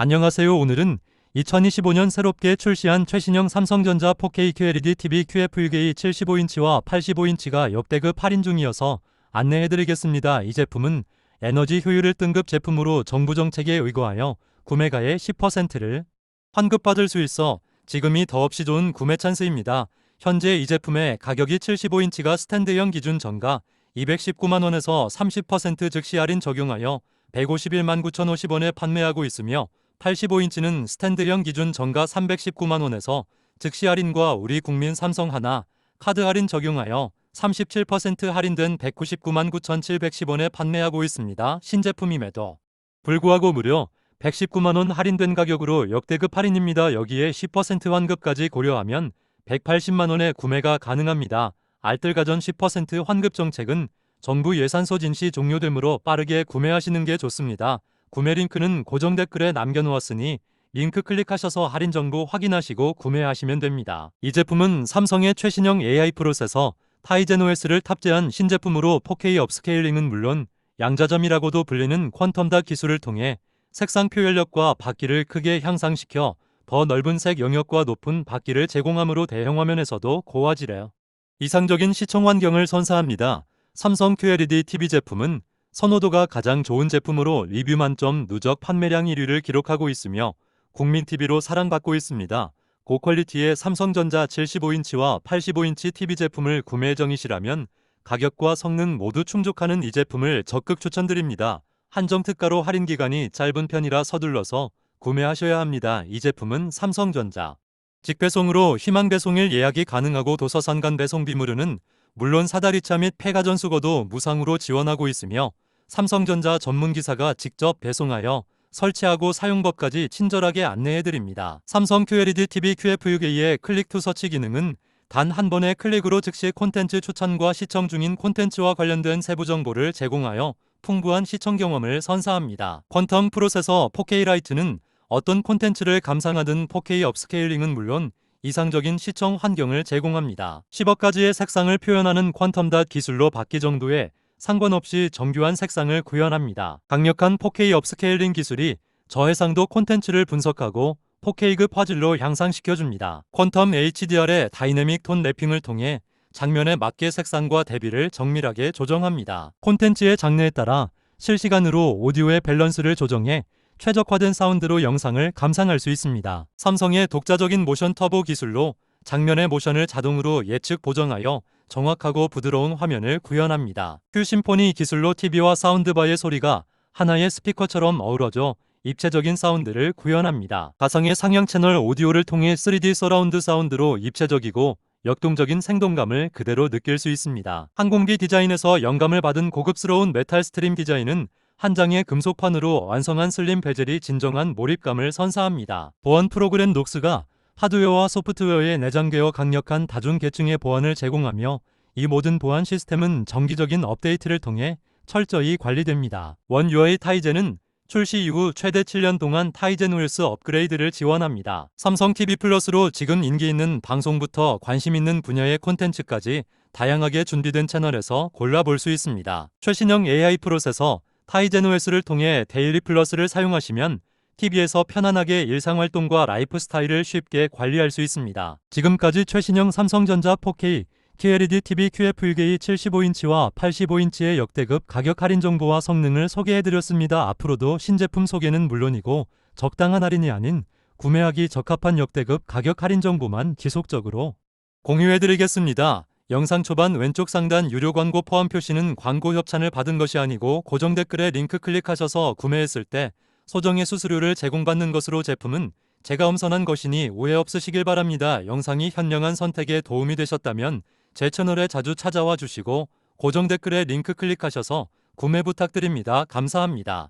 안녕하세요. 오늘은 2025년 새롭게 출시한 최신형 삼성전자 4K QLED TV QFUK 75인치와 85인치가 역대급 할인 중이어서 안내해드리겠습니다. 이 제품은 에너지 효율을 등급 제품으로 정부 정책에 의거하여 구매가의 10%를 환급받을 수 있어 지금이 더없이 좋은 구매 찬스입니다. 현재 이 제품의 가격이 75인치가 스탠드형 기준 정가 219만 원에서 30% 즉시 할인 적용하여 151만 9,050원에 판매하고 있으며 85인치는 스탠드형 기준 정가 319만 원에서 즉시 할인과 우리 국민 삼성 하나 카드 할인 적용하여 37% 할인된 199만 9,710원에 판매하고 있습니다. 신제품임에도 불구하고 무려 119만 원 할인된 가격으로 역대급 할인입니다. 여기에 10% 환급까지 고려하면 180만 원에 구매가 가능합니다. 알뜰가전 10% 환급 정책은 정부 예산 소진 시 종료되므로 빠르게 구매하시는 게 좋습니다. 구매 링크는 고정 댓글에 남겨놓았으니 링크 클릭하셔서 할인 정보 확인하시고 구매하시면 됩니다. 이 제품은 삼성의 최신형 AI 프로세서 타이젠 OS를 탑재한 신제품으로 4K 업스케일링은 물론 양자점이라고도 불리는 퀀텀닷 기술을 통해 색상 표현력과 밝기를 크게 향상시켜 더 넓은 색 영역과 높은 밝기를 제공하므로 대형 화면에서도 고화질에 이상적인 시청 환경을 선사합니다. 삼성 QLED TV 제품은 선호도가 가장 좋은 제품으로 리뷰 만점 누적 판매량 1위를 기록하고 있으며 국민 TV로 사랑받고 있습니다. 고퀄리티의 삼성전자 75인치와 85인치 TV 제품을 구매 정이시라면 가격과 성능 모두 충족하는 이 제품을 적극 추천드립니다. 한정 특가로 할인 기간이 짧은 편이라 서둘러서 구매하셔야 합니다. 이 제품은 삼성전자 직배송으로 희망 배송일 예약이 가능하고 도서산 간 배송 비 무료는 물론 사다리차 및 폐가전 수거도 무상으로 지원하고 있으며 삼성전자 전문 기사가 직접 배송하여 설치하고 사용법까지 친절하게 안내해 드립니다. 삼성 QLED TV QF6A의 클릭 투 서치 기능은 단 한 번의 클릭으로 즉시 콘텐츠 추천과 시청 중인 콘텐츠와 관련된 세부 정보를 제공하여 풍부한 시청 경험을 선사합니다. 퀀텀 프로세서 4K 라이트는 어떤 콘텐츠를 감상하든 4K 업스케일링은 물론 이상적인 시청 환경을 제공합니다. 10억 가지의 색상을 표현하는 퀀텀닷 기술로 받기 정도의 상관없이 정교한 색상을 구현합니다. 강력한 4K 업스케일링 기술이 저해상도 콘텐츠를 분석하고 4K급 화질로 향상시켜줍니다. 퀀텀 HDR의 다이내믹 톤 랩핑을 통해 장면에 맞게 색상과 대비를 정밀하게 조정합니다. 콘텐츠의 장르에 따라 실시간으로 오디오의 밸런스를 조정해 최적화된 사운드로 영상을 감상할 수 있습니다. 삼성의 독자적인 모션 터보 기술로 장면의 모션을 자동으로 예측 보정하여 정확하고 부드러운 화면을 구현합니다. 큐 심포니 기술로 TV와 사운드바의 소리가 하나의 스피커처럼 어우러져 입체적인 사운드를 구현합니다. 가상의 상향 채널 오디오를 통해 3D 서라운드 사운드로 입체적이고 역동적인 생동감을 그대로 느낄 수 있습니다. 항공기 디자인에서 영감을 받은 고급스러운 메탈 스트림 디자인은 한 장의 금속판으로 완성한 슬림 베젤이 진정한 몰입감을 선사합니다. 보안 프로그램 녹스가 하드웨어와 소프트웨어의 내장되어 강력한 다중 계층의 보안을 제공하며 이 모든 보안 시스템은 정기적인 업데이트를 통해 철저히 관리됩니다. 원 UI 타이젠은 출시 이후 최대 7년 동안 타이젠 OS 업그레이드를 지원합니다. 삼성 TV 플러스로 지금 인기 있는 방송부터 관심 있는 분야의 콘텐츠까지 다양하게 준비된 채널에서 골라볼 수 있습니다. 최신형 AI 프로세서 타이젠 OS를 통해 데일리 플러스를 사용하시면 TV에서 편안하게 일상활동과 라이프 스타일을 쉽게 관리할 수 있습니다. 지금까지 최신형 삼성전자 4K QLED TV QF1K 75인치와 85인치의 역대급 가격 할인 정보와 성능을 소개해드렸습니다. 앞으로도 신제품 소개는 물론이고 적당한 할인이 아닌 구매하기 적합한 역대급 가격 할인 정보만 지속적으로 공유해드리겠습니다. 영상 초반 왼쪽 상단 유료 광고 포함 표시는 광고 협찬을 받은 것이 아니고 고정 댓글에 링크 클릭하셔서 구매했을 때 소정의 수수료를 제공받는 것으로 제품은 제가 엄선한 것이니 오해 없으시길 바랍니다. 영상이 현명한 선택에 도움이 되셨다면 제 채널에 자주 찾아와 주시고 고정 댓글에 링크 클릭하셔서 구매 부탁드립니다. 감사합니다.